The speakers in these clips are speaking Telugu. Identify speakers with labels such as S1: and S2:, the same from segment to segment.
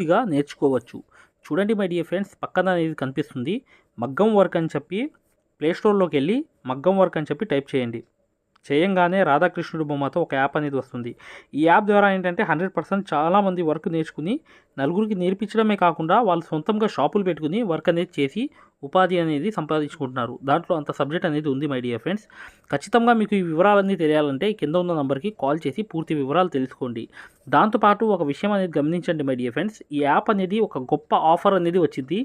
S1: పూర్తిగా నేర్చుకోవచ్చు. చూడండి మై డియర్ ఫ్రెండ్స్ పక్కన అనేది కనిపిస్తుంది. మగ్గం వర్క్ అని చెప్పి ప్లేస్టోర్లోకి వెళ్ళి మగ్గం వర్క్ అని చెప్పి టైప్ చేయండి. చేయంగానే రాధాకృష్ణుడు బొమ్మతో ఒక యాప్ అనేది వస్తుంది. ఈ యాప్ ద్వారా ఏంటంటే హండ్రెడ్ పర్సెంట్ చాలామంది వర్క్ నేర్చుకుని నలుగురికి నేర్పించడమే కాకుండా వాళ్ళు సొంతంగా షాపులు పెట్టుకుని వర్క్ అనేది చేసి ఉపాధి అనేది సంపాదించుకుంటున్నారు. దాంట్లో అంత సబ్జెక్ట్ అనేది ఉంది మై డియర్ ఫ్రెండ్స్. ఖచ్చితంగా మీకు ఈ వివరాలన్నీ తెలియాలంటే కింద ఉన్న నంబర్కి కాల్ చేసి పూర్తి వివరాలు తెలుసుకోండి. దాంతోపాటు ఒక విషయం అనేది గమనించండి మై డియర్ ఫ్రెండ్స్. ఈ యాప్ అనేది ఒక గొప్ప ఆఫర్ అనేది వచ్చింది.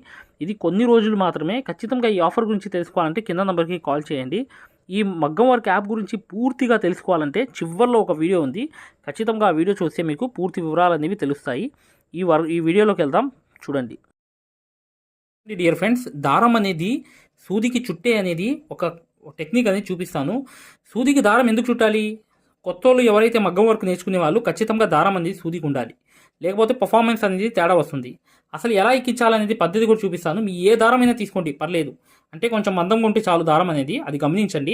S1: ఇది కొన్ని రోజులు మాత్రమే ఖచ్చితంగా ఈ ఆఫర్ గురించి తెలుసుకోవాలంటే కింద నంబర్కి కాల్ చేయండి. ఈ మగ్గం వర్క్ యాప్ గురించి పూర్తిగా తెలుసుకోవాలంటే చివరిలో ఒక వీడియో ఉంది. ఖచ్చితంగా ఆ వీడియో చూస్తే మీకు పూర్తి వివరాలు అనేవి తెలుస్తాయి. ఈ వర్ ఈ వీడియోలోకి వెళ్దాం. చూడండి. డియర్ ఫ్రెండ్స్ దారం అనేది సూదికి చుట్టే అనేది ఒక టెక్నిక్ అనేది చూపిస్తాను. సూదికి దారం ఎందుకు చుట్టాలి? కొత్త వాళ్ళు ఎవరైతే మగ్గం వర్క్ నేర్చుకునే వాళ్ళు ఖచ్చితంగా దారం అనేది సూదికి ఉండాలి. లేకపోతే పర్ఫార్మెన్స్ అనేది తేడా వస్తుంది. అసలు ఎలా ఎక్కించాలనేది పద్ధతి కూడా చూపిస్తాను. మీ ఏ దారమైనా తీసుకోండి పర్లేదు. అంటే కొంచెం మందంగా ఉంటే చాలు దారం అనేది. అది గమనించండి.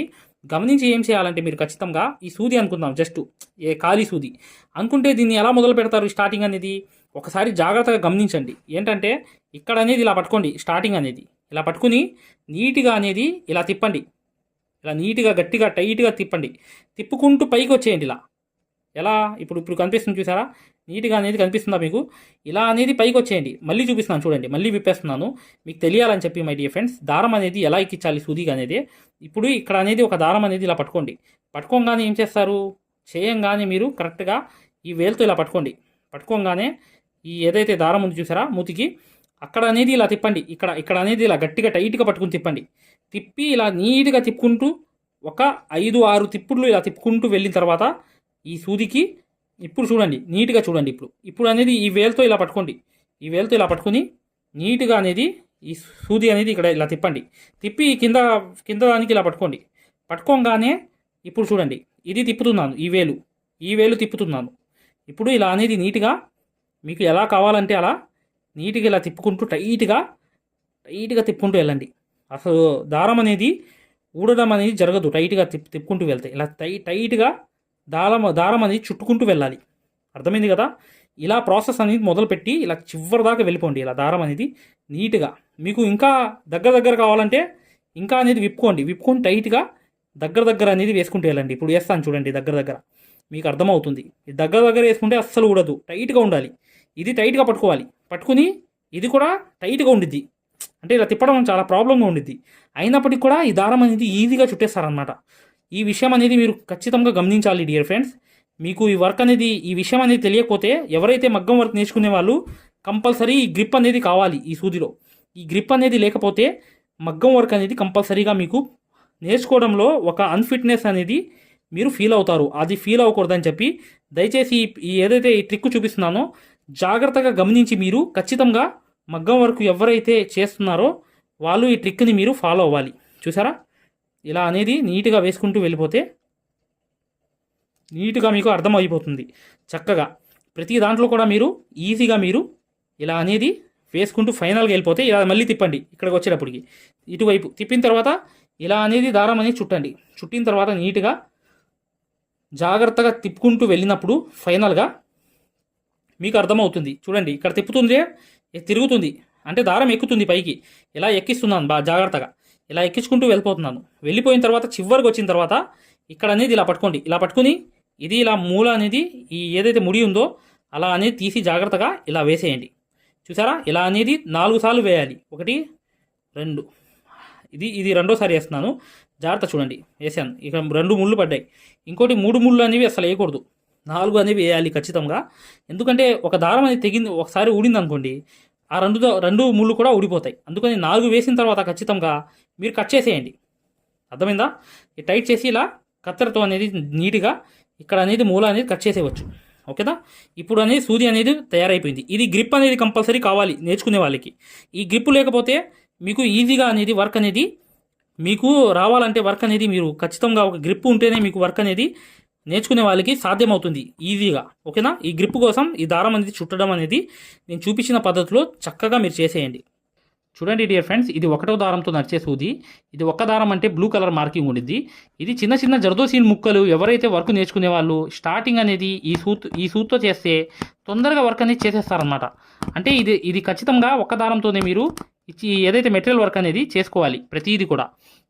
S1: గమనించి ఏం చేయాలంటే మీరు ఖచ్చితంగా ఈ సూది అనుకుందాం జస్ట్ ఏ ఖాళీ సూది. అనుకుంటే దీన్ని ఎలా మొదలు పెడతారు స్టార్టింగ్ అనేది? ఒకసారి జాగ్రత్తగా గమనించండి. ఏంటంటే ఇక్కడ అనేది ఇలా పట్టుకోండి స్టార్టింగ్ అనేది. ఇలా పట్టుకుని నీట్గా అనేది ఇలా తిప్పండి. ఇలా నీట్గా గట్టిగా టైట్గా తిప్పండి. తిప్పుకుంటూ పైకి వచ్చేయండి ఇలా. ఎలా? ఇప్పుడు ఇప్పుడు కనిపిస్తుంది చూసారా? నీట్గా అనేది కనిపిస్తుందా మీకు? ఇలా అనేది పైకి వచ్చేయండి. మళ్ళీ చూపిస్తున్నాను చూడండి. మళ్ళీ విప్పేస్తున్నాను. మీకు తెలియాలని చెప్పి మై డియర్ ఫ్రెండ్స్ దారం అనేది ఎలా ఎక్కించాలి సూదిగా అనేది. ఇప్పుడు ఇక్కడ అనేది ఒక దారం అనేది ఇలా పట్టుకోండి. పట్టుకోగానే ఏం చేస్తారు? చేయంగానే మీరు కరెక్ట్గా ఈ వేలుతో ఇలా పట్టుకోండి. పట్టుకోగానే ఈ ఏదైతే దారం ఉంది చూసారా మూతికి అక్కడ అనేది ఇలా తిప్పండి. ఇక్కడ ఇక్కడ అనేది ఇలా గట్టిగా టైట్గా పట్టుకుని తిప్పండి. తిప్పి ఇలా నీట్గా తిప్పుకుంటూ ఒక ఐదు ఆరు తిప్పుళ్ళు ఇలా తిప్పుకుంటూ వెళ్ళిన తర్వాత ఈ సూదికి ఇప్పుడు చూడండి నీట్గా చూడండి ఇప్పుడు. ఇప్పుడు అనేది ఈ వేలుతో ఇలా పట్టుకోండి. ఈ వేలుతో ఇలా పట్టుకొని నీట్గా అనేది ఈ సూది అనేది ఇక్కడ ఇలా తిప్పండి. తిప్పి కింద కింద దానికి ఇలా పట్టుకోండి. పట్టుకోగానే ఇప్పుడు చూడండి ఇది తిప్పుతున్నాను ఈ వేలు. ఈ వేలు తిప్పుతున్నాను. ఇప్పుడు ఇలా అనేది నీట్గా మీకు ఎలా కావాలంటే అలా నీట్గా ఇలా తిప్పుకుంటూ టైట్గా టైట్గా తిప్పుకుంటూ వెళ్ళండి. అసలు దారం అనేది ఊడడం అనేది జరగదు టైట్గా తిప్పు తిప్పుకుంటూ వెళ్తే. ఇలా టై టైట్గా దారం దారం అనేది చుట్టుకుంటూ వెళ్ళాలి. అర్థమైంది కదా? ఇలా ప్రాసెస్ అనేది మొదలుపెట్టి ఇలా చివరి దాకా వెళ్ళిపోండి. ఇలా దారం అనేది నీట్గా. మీకు ఇంకా దగ్గర దగ్గర కావాలంటే ఇంకా అనేది విప్పుకోండి. విప్పుకొని టైట్గా దగ్గర దగ్గర అనేది వేసుకుంటూ వెళ్ళండి. ఇప్పుడు వేస్తాను చూడండి దగ్గర దగ్గర. మీకు అర్థమవుతుంది. దగ్గర దగ్గర వేసుకుంటే అస్సలు ఉండదు టైట్గా ఉండాలి. ఇది టైట్గా పట్టుకోవాలి. పట్టుకుని ఇది కూడా టైట్గా ఉండిద్ది. అంటే ఇలా తిప్పడం చాలా ప్రాబ్లంగా ఉండిద్ది. అయినప్పటికీ కూడా ఈ దారం అనేది ఈజీగా చుట్టేస్తారనమాట ఈ విషయం అనేది మీరు ఖచ్చితంగా గమనించాలి డియర్ ఫ్రెండ్స్ మీకు ఈ వర్క్ అనేది ఈ విషయం అనేది తెలియకపోతే ఎవరైతే మగ్గం వర్క్ నేర్చుకునే వాళ్ళు కంపల్సరీ ఈ గ్రిప్ అనేది కావాలి ఈ సూదిలో. ఈ గ్రిప్ అనేది లేకపోతే మగ్గం వర్క్ అనేది కంపల్సరీగా మీకు నేర్చుకోవడంలో ఒక అన్ఫిట్నెస్ అనేది మీరు ఫీల్ అవుతారు. అది ఫీల్ అవ్వకూడదని చెప్పి దయచేసి ఈ- ఏదైతే ఈ ట్రిక్ చూపిస్తున్నానో జాగ్రత్తగా గమనించి మీరు ఖచ్చితంగా మగ్గం వర్క్ ఎవరైతే చేస్తున్నారో వాళ్ళు ఈ ట్రిక్ని మీరు ఫాలో అవ్వాలి. చూసారా? ఇలా అనేది నీట్గా వేసుకుంటూ వెళ్ళిపోతే నీట్గా మీకు అర్థమైపోతుంది చక్కగా. ప్రతి దాంట్లో కూడా మీరు ఈజీగా మీరు ఇలా అనేది వేసుకుంటూ ఫైనల్గా వెళ్ళిపోతే ఇలా మళ్ళీ తిప్పండి ఇక్కడికి వచ్చేటప్పటికి. ఇటువైపు తిప్పిన తర్వాత ఇలా అనేది దారం అనేది చుట్టండి. చుట్టిన తర్వాత నీట్గా జాగ్రత్తగా తిప్పుకుంటూ వెళ్ళినప్పుడు ఫైనల్గా మీకు అర్థమవుతుంది. చూడండి ఇక్కడ తిప్పుతుంది తిరుగుతుంది. అంటే దారం ఎక్కుతుంది పైకి. ఇలా ఎక్కిస్తున్నాను? బాగా జాగ్రత్తగా. ఇలా ఎక్కించుకుంటూ వెళ్ళిపోతున్నాను. వెళ్ళిపోయిన తర్వాత చివరికి వచ్చిన తర్వాత ఇక్కడ అనేది ఇలా పట్టుకోండి. ఇలా పట్టుకుని ఇది ఇలా మూల అనేది ఈ ఏదైతే ముడి ఉందో అలా అనేది తీసి జాగ్రత్తగా ఇలా వేసేయండి. చూసారా? ఇలా అనేది నాలుగు సార్లు వేయాలి. ఒకటి రెండు. ఇది ఇది రెండోసారి వేస్తున్నాను. జాగ్రత్త చూడండి. వేసాను ఇక రెండు ముళ్ళు పడ్డాయి. ఇంకోటి మూడు ముళ్ళు అనేవి అసలు వేయకూడదు. నాలుగు అనేవి వేయాలి ఖచ్చితంగా. ఎందుకంటే ఒక దారం అనేది తెగింది ఒకసారి ఊడింది అనుకోండి ఆ రెండు రెండు ముళ్ళు కూడా ఊడిపోతాయి. అందుకని నాలుగు వేసిన తర్వాత ఖచ్చితంగా మీరు కట్ చేసేయండి. అర్థమైందా? ఈ టైట్ చేసి ఇలా కత్తెరతో అనేది నీట్గా ఇక్కడ అనేది మూల అనేది కట్ చేసేయవచ్చు. ఓకేనా? ఇప్పుడు అనేది సూది అనేది తయారైపోయింది. ఇది గ్రిప్ అనేది కంపల్సరీ కావాలి నేర్చుకునే వాళ్ళకి. ఈ గ్రిప్ లేకపోతే మీకు ఈజీగా అనేది వర్క్ అనేది మీకు రావాలంటే వర్క్ అనేది మీరు ఖచ్చితంగా ఒక గ్రిప్ ఉంటేనే మీకు వర్క్ అనేది నేర్చుకునే వాళ్ళకి సాధ్యమవుతుంది ఈజీగా. ఓకేనా? ఈ గ్రిప్ కోసం ఈ దారం అనేది చుట్టడం అనేది నేను చూపించిన పద్ధతిలో చక్కగా మీరు చేసేయండి. చూడండి డియర్ ఫ్రెండ్స్ ఇది ఒకటో దారంతో నడిచే సూది. ఇది ఒక్క దారం అంటే బ్లూ కలర్ మార్కింగ్ ఉండింది ఇది చిన్న చిన్న జర్దోసీన్ ముక్కలు ఎవరైతే వర్క్ నేర్చుకునే వాళ్ళు స్టార్టింగ్ అనేది ఈ సూత్ ఈ సూత్తో చేస్తే తొందరగా వర్క్ అనేది చేసేస్తారనమాట అంటే ఇది ఇది ఖచ్చితంగా ఒక్క దారంతోనే మీరు ఇచ్చి ఏదైతే మెటీరియల్ వర్క్ అనేది చేసుకోవాలి ప్రతిదీ కూడా.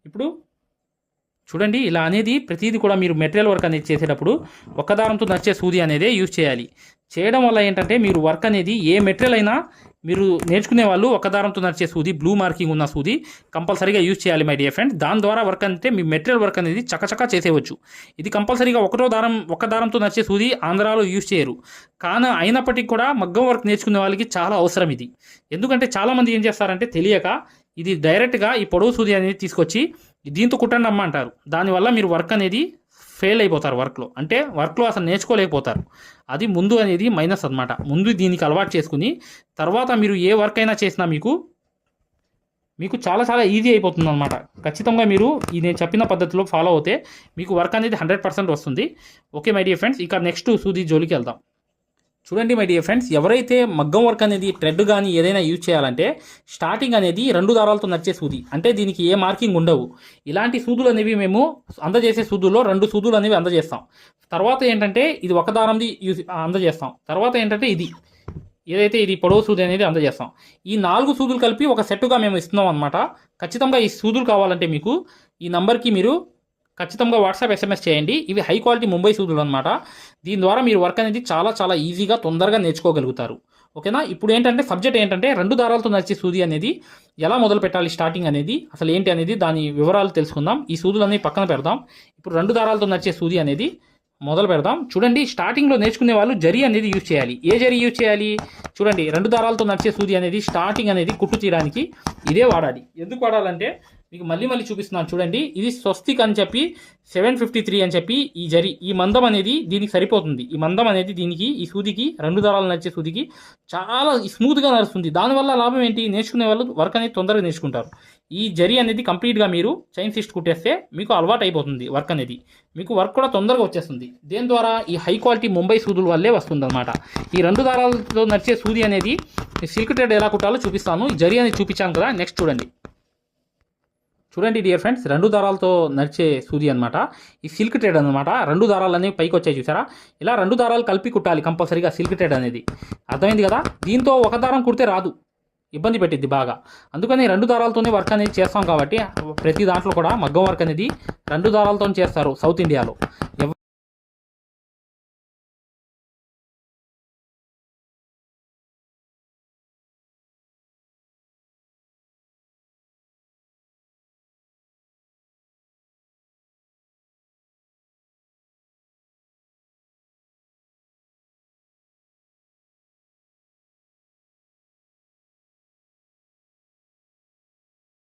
S1: ఇప్పుడు చూడండి ఇలా అనేది ప్రతిదీ కూడా మీరు మెటీరియల్ వర్క్ అనేది చేసేటప్పుడు ఒక దారంతో నచ్చే సూది అనేది యూజ్ చేయాలి. చేయడం వల్ల ఏంటంటే మీరు వర్క్ అనేది ఏ మెటీరియల్ అయినా మీరు నేర్చుకునే వాళ్ళు ఒక దారంతో నడిచే సూది బ్లూ మార్కింగ్ ఉన్న సూది కంపల్సరీగా యూజ్ చేయాలి మై డియర్ ఫ్రెండ్ దాని ద్వారా వర్క్ అంటే మీ మెటీరియల్ వర్క్ అనేది చకచకా చేసేవచ్చు. ఇది కంపల్సరీగా ఒకటో దారం ఒక దారంతో నడిచే సూది ఆంధ్రాలో యూజ్ చేయరు. కానీ అయినప్పటికీ కూడా మగ్గం వర్క్ నేర్చుకునే వాళ్ళకి చాలా అవసరం ఇది. ఎందుకంటే చాలామంది ఏం చేస్తారంటే తెలియక ఇది డైరెక్ట్గా ఈ పొడవు సూది అనేది తీసుకొచ్చి దీంతో కుట్టండి అమ్మ అంటారు. దానివల్ల మీరు వర్క్ అనేది ఫెయిల్ అయిపోతారు వర్క్లో అంటే వర్క్లో అసలు నేర్చుకోలేకపోతారు. అది ముందు అనేది మైనస్ అనమాట ముందు దీనికి అలవాటు చేసుకుని తర్వాత మీరు ఏ వర్క్ అయినా చేసినా మీకు మీకు చాలా చాలా ఈజీ అయిపోతుంది అనమాట ఖచ్చితంగా మీరు ఈ నేను చెప్పిన పద్ధతిలో ఫాలో అవుతే మీకు వర్క్ అనేది హండ్రెడ్ పర్సెంట్ వస్తుంది. ఓకే మై డియర్ ఫ్రెండ్స్ ఇక నెక్స్ట్ సూది జోలికి వెళ్దాం. చూడండి మై డియర్ ఫ్రెండ్స్ ఎవరైతే మగ్గం వర్క్ అనేది థ్రెడ్ కానీ ఏదైనా యూజ్ చేయాలంటే స్టార్టింగ్ అనేది రెండు దారాలతో నడిచే సూది. అంటే దీనికి ఏ మార్కింగ్ ఉండవు. ఇలాంటి సూదులు అనేవి మేము అందజేసే సూదుల్లో రెండు సూదులు అనేవి అందజేస్తాం. తర్వాత ఏంటంటే ఇది ఒక దారంది యూజ్ అందజేస్తాం. తర్వాత ఏంటంటే ఇది. ఏదైతే ఇది పొడవు సూది అనేది అందజేస్తాం. ఈ నాలుగు సూదులు కలిపి ఒక సెట్టుగా మేము ఇస్తున్నాం అనమాట ఖచ్చితంగా ఈ సూదులు కావాలంటే మీకు ఈ నంబర్కి మీరు ఖచ్చితంగా వాట్సాప్ ఎస్ఎంఎస్ చేయండి. ఇవి హై క్వాలిటీ ముంబై సూదులు అనమాట దీని ద్వారా మీరు వర్క్ అనేది చాలా చాలా ఈజీగా తొందరగా నేర్చుకోగలుగుతారు. ఓకేనా ఇప్పుడు ఏంటంటే సబ్జెక్ట్ ఏంటంటే రెండు దారాలతో నడిచే సూది అనేది ఎలా మొదలు పెట్టాలి స్టార్టింగ్ అనేది అసలు ఏంటి అనేది దాని వివరాలు తెలుసుకుందాం. ఈ సూదులు అనేవి పక్కన పెడదాం. ఇప్పుడు రెండు దారాలతో నడిచే సూది అనేది మొదలు పెడదాం. చూడండి స్టార్టింగ్లో నేర్చుకునే వాళ్ళు జరి అనేది యూజ్ చేయాలి. ఏ జరి యూజ్ చేయాలి? చూడండి రెండు దారాలతో నడిచే సూది అనేది స్టార్టింగ్ అనేది కుట్టు తీయడానికి ఇదే వాడాలి. ఎందుకు వాడాలంటే మీకు మళ్ళీ మళ్ళీ చూపిస్తున్నాను. చూడండి ఇది స్వస్తిక్ అని చెప్పి సెవెన్ ఫిఫ్టీ త్రీ అని చెప్పి ఈ జరి ఈ మందం అనేది దీనికి సరిపోతుంది. ఈ మందం అనేది దీనికి ఈ సూదికి రెండు దారాలు నడిచే సూదికి చాలా స్మూత్గా నడుస్తుంది. దానివల్ల లాభం ఏంటి? నేర్చుకునే వాళ్ళు వర్క్ అనేది తొందరగా నేర్చుకుంటారు. ఈ జరి అనేది కంప్లీట్గా మీరు చైన్ సిస్ట్ కుట్టేస్తే మీకు అలవాటు అయిపోతుంది వర్క్ అనేది. మీకు వర్క్ కూడా తొందరగా వచ్చేస్తుంది. దేని ద్వారా? ఈ హై క్వాలిటీ ముంబై సూదుల వల్లే వస్తుంది అనమాట ఈ రెండు దారాలతో నడిచే సూది అనేది సిల్క్ ట్రేడ్ ఎలా కుట్టాలో చూపిస్తాను. ఈ జరి అనేది చూపించాను కదా నెక్స్ట్ చూడండి. చూడండి డియర్ ఫ్రెండ్స్ రెండు దారాలతో నడిచే సూది అనమాట ఈ సిల్క్ ట్రేడ్ అనమాట రెండు దారాలు అనేవి పైకి వచ్చాయి చూసారా? ఇలా రెండు దారాలు కలిపి కుట్టాలి కంపల్సరీగా సిల్క్ ట్రేడ్ అనేది. అర్థమైంది కదా? దీంతో ఒక దారం కుడితే రాదు. ఇబ్బంది పెట్టిద్ది బాగా. అందుకని రెండు దారాలతోనే వర్క్ అనేది చేస్తాం కాబట్టి ప్రతి దాంట్లో కూడా మగ్గం వర్క్ అనేది రెండు దారాలతో చేస్తారు సౌత్ ఇండియాలో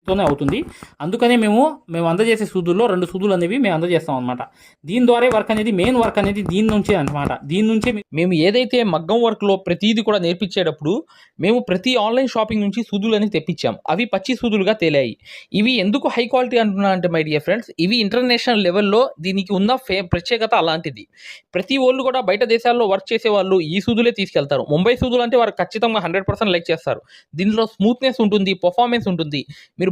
S1: తోనే అవుతుంది. అందుకనే మేము మేము అందజేసే సూదుల్లో రెండు సూదులు అనేవి మేము అందజేస్తాం అనమాట దీని ద్వారా వర్క్ అనేది మెయిన్ వర్క్ అనేది దీని నుంచే అనమాట దీని నుంచే
S2: మేము ఏదైతే మగ్గం వర్క్లో ప్రతిదీ కూడా నేర్పించేటప్పుడు మేము ప్రతి ఆన్లైన్ షాపింగ్ నుంచి సూదులని తెప్పించాం. అవి పచ్చి సూదులుగా తేలాయి. ఇవి ఎందుకు హై క్వాలిటీ అంటున్నా అంటే మై డియర్ ఫ్రెండ్స్ ఇవి ఇంటర్నేషనల్ లెవెల్లో దీనికి ఉన్న ఫే ప్రత్యేకత అలాంటిది. ప్రతి వాళ్ళు కూడా బయట దేశాల్లో వర్క్ చేసే వాళ్ళు ఈ సూదులే తీసుకెళ్తారు. ముంబై సూదులు అంటే వారు ఖచ్చితంగా హండ్రెడ్ పర్సెంట్ లైక్ చేస్తారు. దీనిలో స్మూత్నెస్ ఉంటుంది పర్ఫార్మెన్స్ ఉంటుంది. మీరు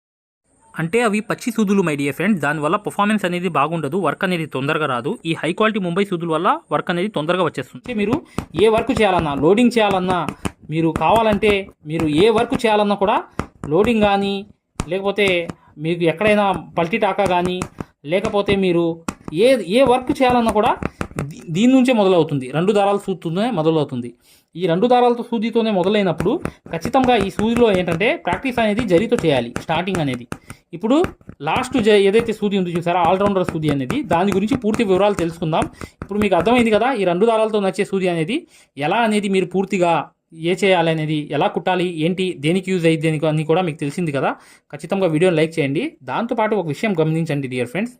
S1: అంటే అవి పచ్చి సూదులు మై డియర్ ఫ్రెండ్స్ దానివల్ల పర్ఫార్మెన్స్ అనేది బాగుండదు వర్క్ అనేది తొందరగా రాదు. ఈ హై క్వాలిటీ ముంబై సూదుల వల్ల వర్క్ అనేది తొందరగా వచ్చేస్తుంది. అంటే మీరు ఏ వర్క్ చేయాలన్నా లోడింగ్ చేయాలన్నా మీరు కావాలంటే మీరు ఏ వర్క్ చేయాలన్నా కూడా లోడింగ్ కానీ లేకపోతే మీకు ఎక్కడైనా పల్టీ టాకా కానీ లేకపోతే మీరు ఏ ఏ వర్క్ చేయాలన్నా కూడా దీ- దీని నుంచే మొదలవుతుంది. రెండు దారాల సూదితోనే మొదలవుతుంది. ఈ రెండు దారాలతో సూదితోనే మొదలైనప్పుడు ఖచ్చితంగా ఈ సూదిలో ఏంటంటే ప్రాక్టీస్ అనేది జరితో చేయాలి స్టార్టింగ్ అనేది. ఇప్పుడు లాస్ట్ జ ఏదైతే సూది ఉందో చూసారా ఆల్రౌండర్ సూది అనేది దాని గురించి పూర్తి వివరాలు తెలుసుకుందాం. ఇప్పుడు మీకు అర్థమైంది కదా ఈ రెండు దారాలతో నచ్చే సూది అనేది ఎలా అనేది మీరు పూర్తిగా ఏ చేయాలి అనేది ఎలా కుట్టాలి ఏంటి దేనికి యూజ్ అయ్యింది అని అని కూడా మీకు తెలిసింది కదా. ఖచ్చితంగా వీడియోని లైక్ చేయండి. దాంతోపాటు ఒక విషయం గమనించండి డియర్ ఫ్రెండ్స్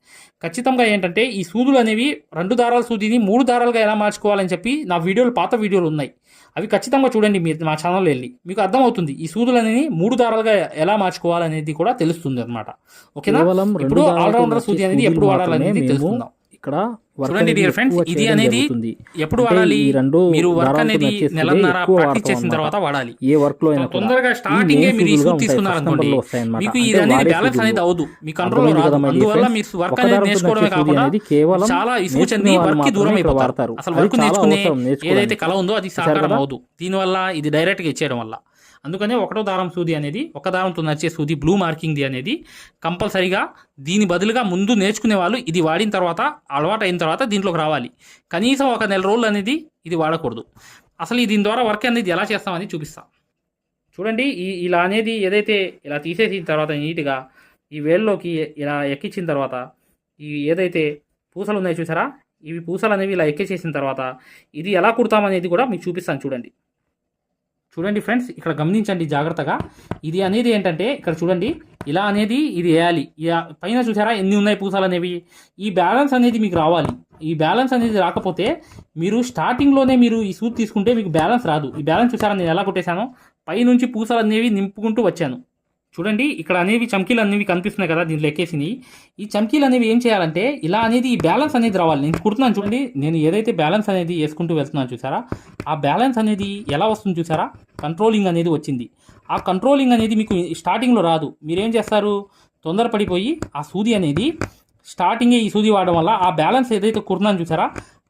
S1: ఖచ్చితంగా ఏంటంటే ఈ సూదులు అనేవి రెండు దారాల సూదిని మూడు దారాలుగా ఎలా మార్చుకోవాలని చెప్పి నా వీడియోలు పాత వీడియోలు ఉన్నాయి. అవి ఖచ్చితంగా చూడండి మీరు మా ఛానల్లో వెళ్ళి. మీకు అర్థమవుతుంది ఈ సూదులు అనేవి మూడు దారాలుగా ఎలా మార్చుకోవాలనేది కూడా తెలుస్తుంది అనమాట ఓకేనా? ఇప్పుడు ఆల్రౌండర్ సూది అనేది ఎప్పుడు వాడాలనేది తెలుసుకుందాం.
S3: ఇక్కడ
S1: చూడండి friends,
S3: ఎక్కువ
S1: ఇది అనేది. ఎప్పుడు వాడాలి
S3: రెండు
S1: మీరు వర్క్ అనేది నెలన్నర ప్రాక్టీస్ చేసిన. తర్వాత వాడాలి
S3: ఏ వర్క్లో.
S1: తొందరగా స్టార్టింగ్ మీరు. తీసుకున్నారు
S3: వస్తాయన్నమాట.
S1: మీకు ఇది అనేది బ్యాలెన్స్ అనేది. అవ్వదు మీ కంట్రోల్ రాదు అందువల్ల? మీరు వర్క్ అనేది నేర్చుకోవడమే కాకుండా
S3: కేవలం
S1: చాలా ఇసుగు చెంది
S3: వర్క్కి
S1: దూరం అయిపోతారు
S3: వాడతారు.
S1: అసలు వర్క్ నేర్చుకునే. ఏదైతే కళ ఉందో అది సాకారం
S3: కదా?
S1: అవ్వదు దీనివల్ల ఇది డైరెక్ట్గా ఇచ్చేయడం వల్ల అందుకనే ఒకటో దారం సూది అనేది ఒక దారంతో నడిచే సూది బ్లూ మార్కింగ్ది అనేది కంపల్సరీగా దీని బదులుగా ముందు నేర్చుకునే వాళ్ళు ఇది వాడిన తర్వాత అలవాటు అయిన తర్వాత దీంట్లోకి రావాలి. కనీసం ఒక నెల రోజులు అనేది ఇది వాడకూడదు. అసలు దీని ద్వారా వర్క్ అనేది ఎలా చేస్తామని చూపిస్తా. చూడండి ఈ ఇలా అనేది ఏదైతే ఇలా తీసేసిన తర్వాత నీట్గా ఈ వేల్లోకి ఇలా ఎక్కించిన తర్వాత ఈ ఏదైతే పూసలు ఉన్నాయో చూసారా? ఇవి పూసలు అనేవి ఇలా ఎక్కించేసిన తర్వాత ఇది ఎలా కుడతామనేది కూడా మీకు చూపిస్తాను చూడండి. చూడండి ఫ్రెండ్స్ ఇక్కడ గమనించండి జాగ్రత్తగా. ఇది అనేది ఏంటంటే ఇక్కడ చూడండి ఇలా అనేది ఇది వేయాలి. ఇలా పైన చూసారా ఎన్ని ఉన్నాయి పూసలు అనేవి? ఈ బ్యాలెన్స్ అనేది మీకు రావాలి. ఈ బ్యాలెన్స్ అనేది రాకపోతే మీరు స్టార్టింగ్లోనే మీరు ఈ సూట్ తీసుకుంటే మీకు బ్యాలెన్స్ రాదు. ఈ బ్యాలెన్స్ చూసారా నేను ఎలా కొట్టేశానో? పై నుంచి పూసలు అనేవి నింపుకుంటూ వచ్చాను. చూడండి ఇక్కడ అనేవి చమ్కీలు అనేవి కనిపిస్తున్నాయి కదా దీంట్లో ఎక్కేసినాయి ఈ చమ్కీలు అనేవి ఏం చేయాలంటే ఇలా అనేది ఈ బ్యాలెన్స్ అనేది రావాలి. నేను కుడుతున్నాను చూడండి నేను ఏదైతే బ్యాలెన్స్ అనేది వేసుకుంటూ వెళ్తున్నాను చూసారా ఆ బ్యాలెన్స్ అనేది ఎలా వస్తుంది చూసారా? కంట్రోలింగ్ అనేది వచ్చింది. ఆ కంట్రోలింగ్ అనేది మీకు స్టార్టింగ్లో రాదు. మీరేం చేస్తారు? తొందరపడిపోయి ఆ సూది అనేది స్టార్టింగే ఈ సూది వాడడం వల్ల ఆ బ్యాలెన్స్ ఏదైతే కుడుతున్నాను చూసారా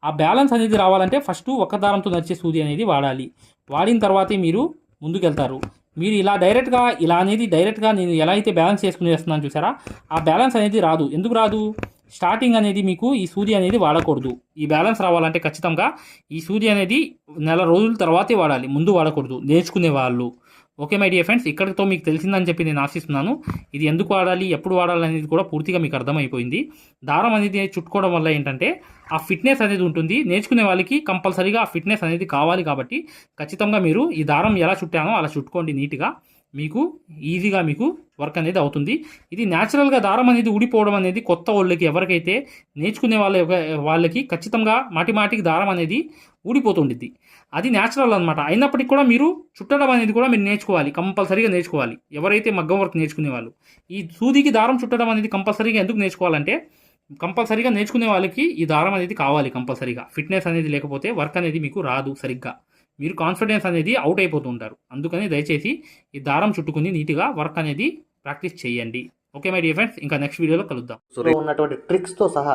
S1: ఆ బ్యాలెన్స్ అనేది రావాలంటే ఫస్ట్ ఒక్క దారంతో నచ్చే సూది అనేది వాడాలి. వాడిన తర్వాతే మీరు ముందుకెళ్తారు. మీరు ఇలా డైరెక్ట్గా ఇలా అనేది డైరెక్ట్గా నేను ఎలా అయితే బ్యాలెన్స్ చేసుకుని వేస్తున్నాను చూసారా? ఆ బ్యాలెన్స్ అనేది రాదు. ఎందుకు రాదు? స్టార్టింగ్ అనేది మీకు ఈ సూది అనేది వాడకూడదు. ఈ బ్యాలెన్స్ రావాలంటే ఖచ్చితంగా ఈ సూది అనేది నెల రోజుల తర్వాతే వాడాలి. ముందు వాడకూడదు. నేర్చుకునే వాళ్ళు. ఓకే మై డియర్ ఫ్రెండ్స్ ఇక్కడితో మీకు తెలిసిందని చెప్పి నేను ఆశిస్తున్నాను. ఇది ఎందుకు వాడాలి ఎప్పుడు వాడాలి అనేది కూడా పూర్తిగా మీకు అర్థమైపోయింది. దారం అనేది చుట్టుకోవడం వల్ల ఏంటంటే ఆ ఫిట్నెస్ అనేది ఉంటుంది. నేర్చుకునే వాళ్ళకి కంపల్సరీగా ఆ ఫిట్నెస్ అనేది కావాలి కాబట్టి ఖచ్చితంగా మీరు ఈ దారం ఎలా చుట్టానో అలా చుట్టుకోండి నీట్గా. మీకు ఈజీగా మీకు వర్క్ అనేది అవుతుంది. ఇది న్యాచురల్గా దారం అనేది ఊడిపోవడం అనేది కొత్త వాళ్ళకి ఎవరికైతే నేర్చుకునే వాళ్ళ వాళ్ళకి ఖచ్చితంగా మాటి మాటికి దారం అనేది ఊడిపోతుండిద్ది. అది న్యాచురల్ అనమాట అయినప్పటికీ కూడా మీరు చుట్టడం అనేది కూడా మీరు నేర్చుకోవాలి కంపల్సరీగా నేర్చుకోవాలి. ఎవరైతే మగ్గం వర్క్ నేర్చుకునే వాళ్ళు ఈ సూదికి దారం చుట్టడం అనేది కంపల్సరీగా ఎందుకు నేర్చుకోవాలంటే కంపల్సరీగా నేర్చుకునే వాళ్ళకి ఈ దారం అనేది కావాలి కంపల్సరీగా. ఫిట్నెస్ అనేది లేకపోతే వర్క్ అనేది మీకు రాదు సరిగ్గా. మీరు కాన్ఫిడెన్స్ అనేది అవుట్ అయిపోతుంటారు. అందుకని దయచేసి ఈ దారం చుట్టుకుని నీట్గా వర్క్ అనేది ప్రాక్టీస్ చేయండి. ఓకే మై డియర్ ఫ్రెండ్స్ ఇంకా నెక్స్ట్ వీడియోలో కలుద్దాం.
S4: ఉన్నటువంటి ట్రిక్స్తో సహా